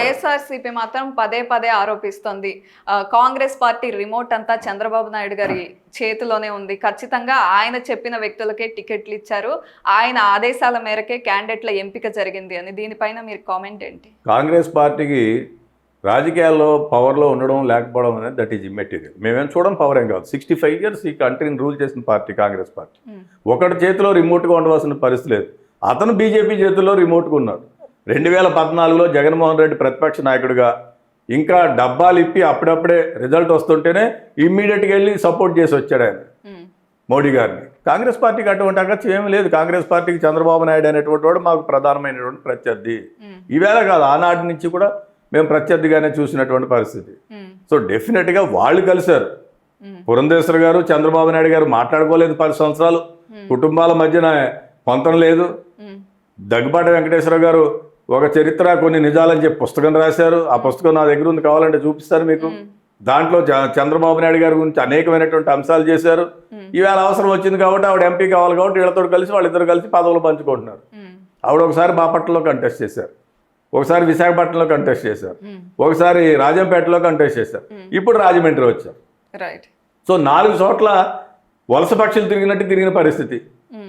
వైఎస్ఆర్సీపీ మాత్రం పదే పదే ఆరోపిస్తోంది. కాంగ్రెస్ పార్టీ రిమోట్ అంతా చంద్రబాబు నాయుడు గారి చేతిలోనే ఉంది. ఖచ్చితంగా ఆయన చెప్పిన వ్యక్తులకే టికెట్లు ఇచ్చారు. ఆయన ఆదేశాల మేరకే క్యాండిడేట్ల ఎంపిక జరిగింది అని. దీనిపైన మీరు కామెంట్ ఏంటి? కాంగ్రెస్ పార్టీకి రాజకీయాల్లో పవర్లో ఉండడం లేకపోవడం అనేది దట్ ఈజ్ ఇమ్మెటీరియల్ మేమేం చూడడం పవర్ ఏం కాదు. సిక్స్టీ ఫైవ్ ఇయర్స్ ఈ కంట్రీని రూల్ చేసిన పార్టీ కాంగ్రెస్ పార్టీ. ఒకటి చేతిలో రిమోట్గా ఉండవలసిన పరిస్థితి లేదు. అతను బీజేపీ చేతుల్లో రిమోట్గా ఉన్నాడు. రెండు వేల పద్నాలుగులో జగన్మోహన్ రెడ్డి ప్రతిపక్ష నాయకుడిగా ఇంకా డబ్బాలు ఇప్పి అప్పుడప్పుడే రిజల్ట్ వస్తుంటేనే ఇమ్మీడియట్గా వెళ్ళి సపోర్ట్ చేసి వచ్చాడు ఆయన. మోడీ గారిని. కాంగ్రెస్ పార్టీకి అటువంటి అగత్యం ఏమీ లేదు. కాంగ్రెస్ పార్టీకి చంద్రబాబు నాయుడు అనేటువంటి వాడు మాకు ప్రధానమైనటువంటి ప్రత్యర్థి. ఈవేళ కాదు ఆనాటి నుంచి కూడా మేము ప్రత్యర్థిగానే చూసినటువంటి పరిస్థితి. సో డెఫినెట్గా వాళ్ళు కలిశారు. పురంధేశ్వర గారు చంద్రబాబు నాయుడు గారు మాట్లాడుకోలేదు పది సంవత్సరాలు. కుటుంబాల మధ్యన పొంతం లేదు. దగ్గుబాటి వెంకటేశ్వర గారు ఒక చరిత్ర కొన్ని నిజాలని చెప్పి పుస్తకం రాశారు. ఆ పుస్తకం నా దగ్గర ఉంది కావాలంటే చూపిస్తాను మీకు. దాంట్లో చంద్రబాబు నాయుడు గారి గురించి అనేకమైనటువంటి అంశాలు చేశారు. ఈవేళ అవసరం వచ్చింది కాబట్టి ఆవిడ ఎంపీ కావాలి కాబట్టి వీళ్ళతో కలిసి వాళ్ళిద్దరు కలిసి పదవులు పంచుకుంటున్నారు. ఆవిడ ఒకసారి బాపట్లలో కంటెస్ట్ చేశారు. ఒకసారి విశాఖపట్నంలో కంటెస్ట్ చేశారు. ఒకసారి రాజంపేటలో కంటెస్ట్ చేశారు. ఇప్పుడు రాజమండ్రి వచ్చారు. రైట్ సో నాలుగు చోట్ల వలస పక్షులు తిరిగినట్టు తిరిగిన పరిస్థితి.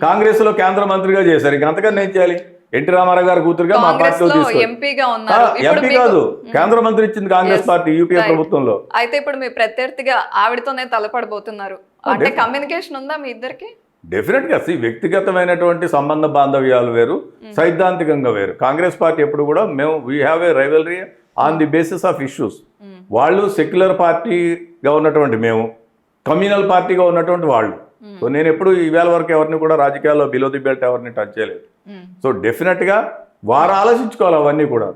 కాంగ్రెస్లో కేంద్ర మంత్రిగా చేశారు. ఇంక అంతకన్నా ఏం చేయాలి? ఎన్టీ రామారావు గారి కూతురుగా మా పార్టీలో ఎంపీగా ఉన్నారు. ఎంపీ కాదు. కేంద్ర మంత్రి ఇచ్చింది కాంగ్రెస్ పార్టీ యూపీఏ. ప్రభుత్వంలో. అయితే ఇప్పుడు మీ ప్రత్యర్థిగా ఆవిడతోనే తలపడబోతున్నారు. అంటే కమ్యూనికేషన్ ఉందా మీ ఇద్దరికి? డెఫినెట్గా వ్యక్తిగతమైనటువంటి సంబంధ బాంధవ్యాలు వేరు సైద్ధాంతికంగా వేరు. కాంగ్రెస్ పార్టీ ఎప్పుడు కూడా మేము we have a rivalry on the basis of issues వాళ్ళు సెక్యులర్ పార్టీగా ఉన్నటువంటి మేము కమ్యూనల్ పార్టీగా ఉన్నటువంటి వాళ్ళు. సో నేను ఎప్పుడు ఈవేళ వరకు ఎవరిని కూడా రాజకీయాల్లో బిలో ది బెల్ట్ ఎవరిని టచ్ చేయలేదు. సో డెఫినెట్గా వారు ఆలోచించుకోవాలి అవన్నీ కూడా.